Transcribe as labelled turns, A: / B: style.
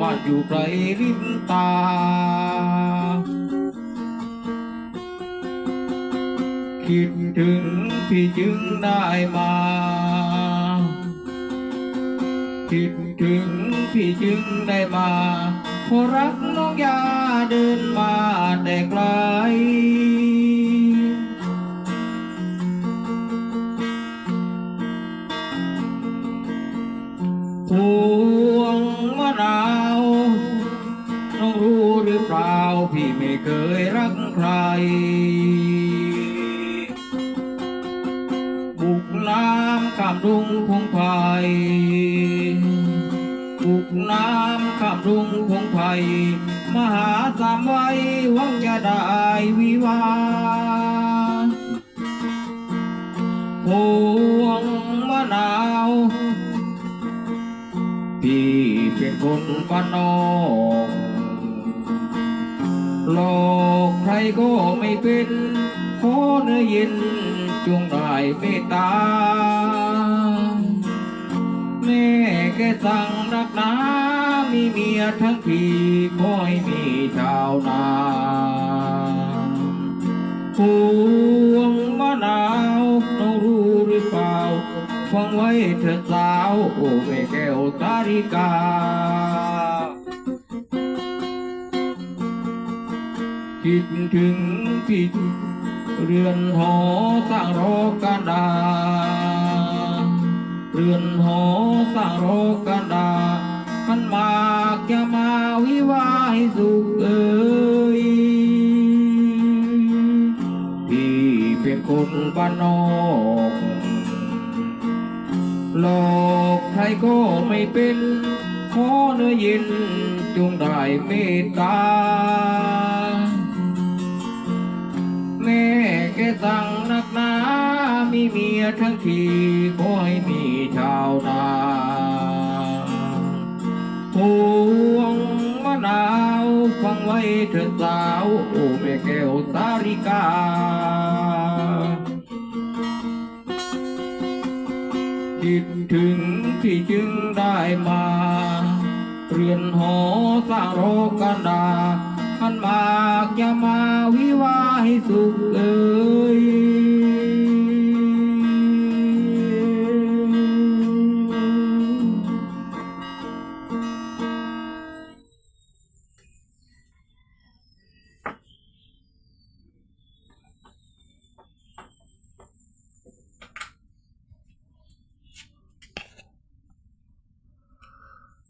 A: บ้านอยู่ไกลลิ้นตา คิดถึงพี่จึงได้มา คิดถึงพี่จึงได้มาพรักน้องยาเดินมาแต่ไกลพว พี่ไม่เคยรักใคร บุกน้ำข้ามดุงพงไผ่บุกน้ำข้ามดุงพงไผ่มาหาสามไว้หวังจะได้วิวาห์พวงมะนาวพี่เป็นคนบ้านนอก หลอกใครก็ไม่เป็นขอเนื้อเย็นจงได้เมตตา แม่แกสั่งรักหนามีเมียทั้งทีขอให้มีชาวนาพวงมะนาวน้องรู้หรือเปล่า ฟังไว้เถิดสาว โอ้แม่แก้วสาริกา คิดถึงพี่เรือนหอสร้างโรกันดา เรือนหอสร้างโรกันดามันมากมาวิวาให้สุขเอ่ยพี่เป็นคนบ้านนอกหลอกใครก็ไม่เป็นขอเนื้อเย็นจงได้เมตตา แม่แกสั่งนักหนามีเมียทั้งทีขอให้มีชาวนาพวงมะนาวฟังไว้เถิดสาว โอ้แม่แก้วสาริกาคิดถึงที่จึงได้มา เรือนหอสร้างโรกันดาขันมากจะมาวิวา ให้สุขเอ่